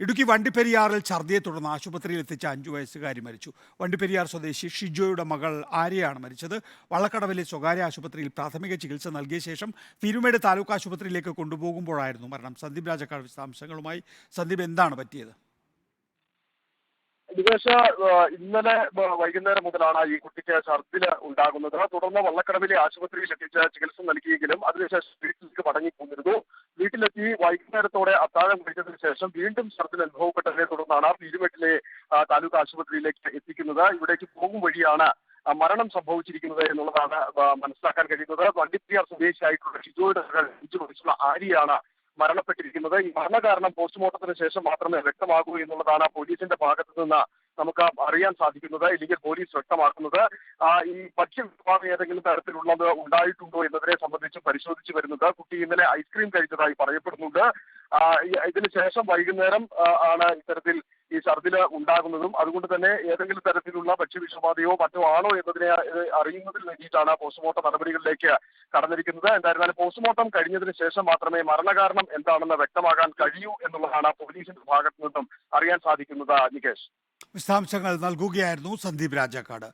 ഇടുക്കി വണ്ടിപ്പെരിയാറിൽ ഛർദിയെ തുടർന്ന് ആശുപത്രിയിൽ എത്തിച്ച അഞ്ചു വയസ്സുകാരി മരിച്ചു. വണ്ടിപ്പെരിയാർ സ്വദേശി ഷിജോയുടെ മകൾ ആര്യയാണ് മരിച്ചത്. വള്ളക്കടവിലെ സ്വകാര്യ ആശുപത്രിയിൽ പ്രാഥമിക ചികിത്സ നൽകിയ ശേഷം തിരുമേട് താലൂക്ക് ആശുപത്രിയിലേക്ക് കൊണ്ടുപോകുമ്പോഴായിരുന്നു മരണം. സന്ദീപ് രാജക്കാട് വിശദാംശങ്ങളുമായി. സന്ദീപ് എന്താണ് പറ്റിയത്? ഏകദേശ ഇന്നലെ വൈകുന്നേരം മുതലാണ് ഈ കുട്ടിക്ക് ഛർദിൽ ഉണ്ടാകുന്നത്. തുടർന്ന് വള്ളക്കടവിലെ ആശുപത്രിയിൽ എത്തിച്ച് ചികിത്സ നൽകിയെങ്കിലും അതിനുശേഷം വീട്ടിലേക്ക് മടങ്ങി പോന്നിരുന്നു വീട്ടിലെത്തി വൈകുന്നേരത്തോടെ അത്താഴം കഴിച്ചതിന് ശേഷം വീണ്ടും ഛർദിൽ അനുഭവപ്പെട്ടതിനെ തുടർന്നാണ് പീരുമേട്ടിലെ താലൂക്ക് ആശുപത്രിയിലേക്ക് എത്തിക്കുന്നത്. ഇവിടേക്ക് പോകും വഴിയാണ് മരണം സംഭവിച്ചിരിക്കുന്നത് എന്നുള്ളതാണ് മനസ്സിലാക്കാൻ കഴിയുന്നത്. വണ്ടിപ്രിയാർ സ്വദേശിയായിട്ടുള്ള ഷിജോയുടെ അഞ്ചു വയസ്സുള്ള ആര്യയാണ് മരണപ്പെട്ടിരിക്കുന്നത്. ഈ മരണകാരണം പോസ്റ്റ്മോർട്ടത്തിന് ശേഷം മാത്രമേ വ്യക്തമാകൂ എന്നുള്ളതാണ് പോലീസിന്റെ ഭാഗത്ത് നിന്ന് നമുക്ക് അറിയാൻ സാധിക്കുന്നത് ഇല്ലെങ്കിൽ പോലീസ് വ്യക്തമാക്കുന്നത്. ഈ ഭക്ഷ്യവിഭാഗം ഏതെങ്കിലും തരത്തിലുള്ളത് ഉണ്ടായിട്ടുണ്ടോ എന്നതിനെ സംബന്ധിച്ച് പരിശോധിച്ചു വരുന്നത്. കുട്ടി ഇന്നലെ ഐസ്ക്രീം കഴിച്ചതായി പറയപ്പെടുന്നുണ്ട്. ഇതിന് ശേഷം വൈകുന്നേരം ആണ് ഇത്തരത്തിൽ ഈ ഛർദിൽ ഉണ്ടാകുന്നതും. അതുകൊണ്ട് തന്നെ ഏതെങ്കിലും തരത്തിലുള്ള ഭക്ഷ്യവിഷബാധയോ മറ്റോ ആണോ എന്നതിനെ അറിയുന്നതിൽ വേണ്ടിയിട്ടാണ് പോസ്റ്റ്മോർട്ടം നടപടികളിലേക്ക് കടന്നിരിക്കുന്നത്. എന്തായിരുന്നാലും പോസ്റ്റ്മോർട്ടം കഴിഞ്ഞതിന് ശേഷം മാത്രമേ മരണകാരണം എന്താണെന്ന് വ്യക്തമാകാൻ കഴിയൂ എന്നുള്ളതാണ് പോലീസിന്റെ ഭാഗത്തു നിന്നും അറിയാൻ സാധിക്കുന്നത് നികേഷ്. വിശദാംശങ്ങൾ നൽകുകയായിരുന്നു സന്ദീപ് രാജാക്കാട്.